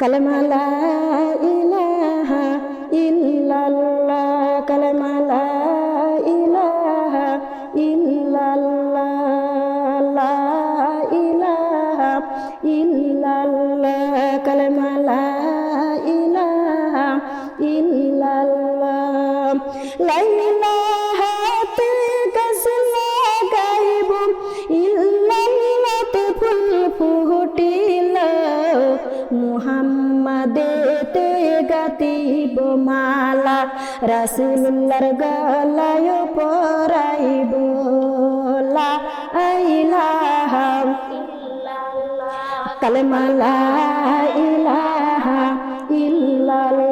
কালমালা ইলাহা ইল্লাল্লাহ কালমালা ইলাহা ইল্লাল্লাহ লা ইলাহা ইল্লাল্লাহ কালমালা ইলাহা ইল্লাল্লাহ লা ইলাহা মুহাম্মাদেতে গাতিব মালা রাসূলুল্লাহর গলায় পরাইব লা ইলাহা কালেমা লা ইলাহা ইল্লাল্লাহ।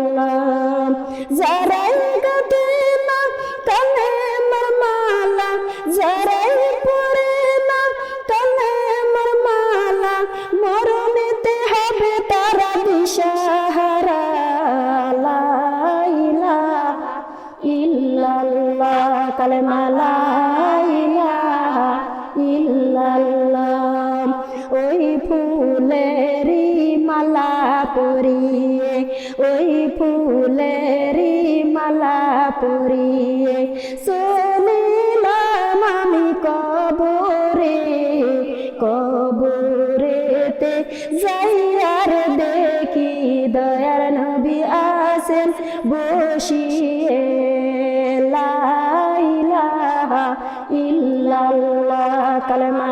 কালেমা ইলাহা ওই ফুলেরি মালা পরিয়ে, ওই ফুলেরি মালা পরিয়ে শুনিলাম আমি কবরে, কবরেতে যাই আর দেখি দয়ার নবী আসেন বসিয়ে। ইল্লাল্লাহ কালেমা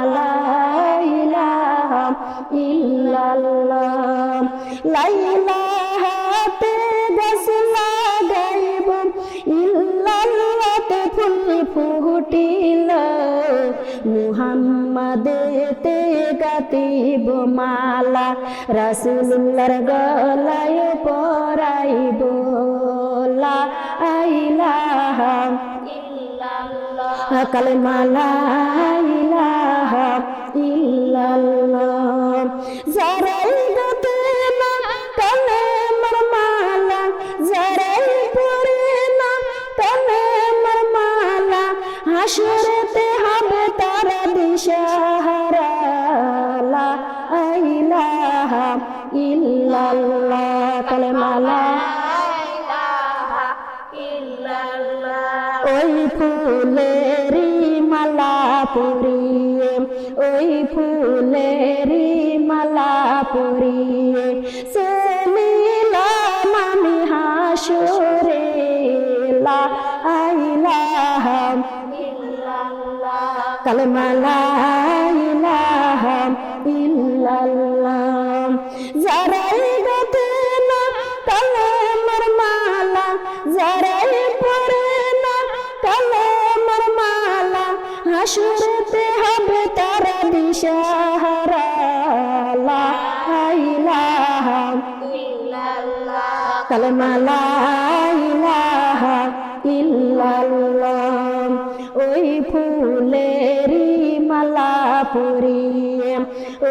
মালা রাসূলুল্লাহর গলায় কালেমা লা ইল্লাল্লাহ। যারাই গাতে না কালেমার মালা, যারাই পড়ে না কালেমার মালা, হাসরেতে হবে তারা দিশাহারা। লা ইলাহা ইল্লাল্লাহ কালেমা লা ফুলেরি মালা পরিয়ে শুনিলাম আমি হাসরে লা ইলাহা কালেমা লা ইল্লাল্লাহ। কালেমা লা ইলাহা ইল্লাল্লাহ। ওই ফুলেরি মালা পরিয়ে,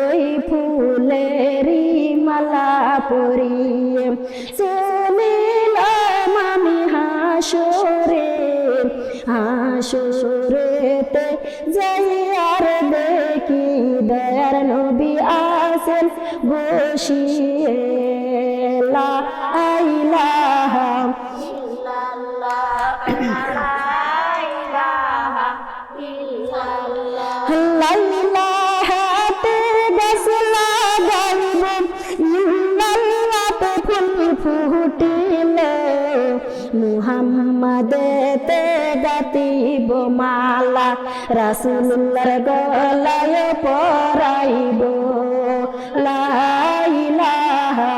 ওই ফুলেরি মালা পরিয়ে। শুনিলাম আমি হাসরে, হাসরেতে যাই আর দেখি দয়ার নবী আসেন বসিয়ে। লা ফুটিল মুহাম্মাদেতে গাতিব মালা, রাসূলুল্লাহর গলায় পরাইব। লা ইলাহা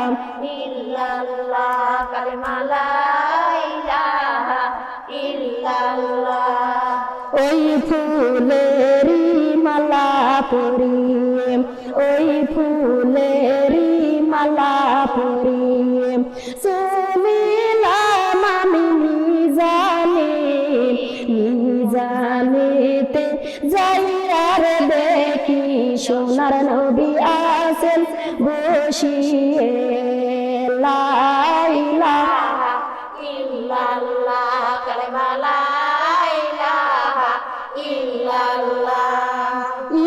ওই ফুলেরি মালা পরিয়ে, ওই ফুলেরি সোনার নবী আছেন বসিয়ে লাইলা। ইল্লাল্লাহ কালেমা লাইলা ইল্লাল্লাহ।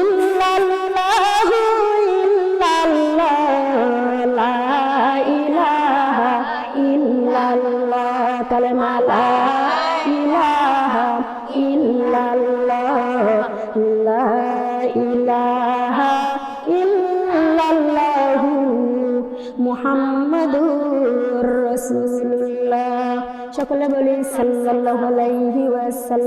ইল্লাল্লাহু ইল্লাল্লাহ লা ইলাহা ইল্লাল্লাহ কালেমা লা ইলাহা ইল্লাল্লাহ লা ইলাহা রাসূলুল্লাহ। সকলে বলি সাল্লাহ আলাইহি ওয়াসাল্লাম।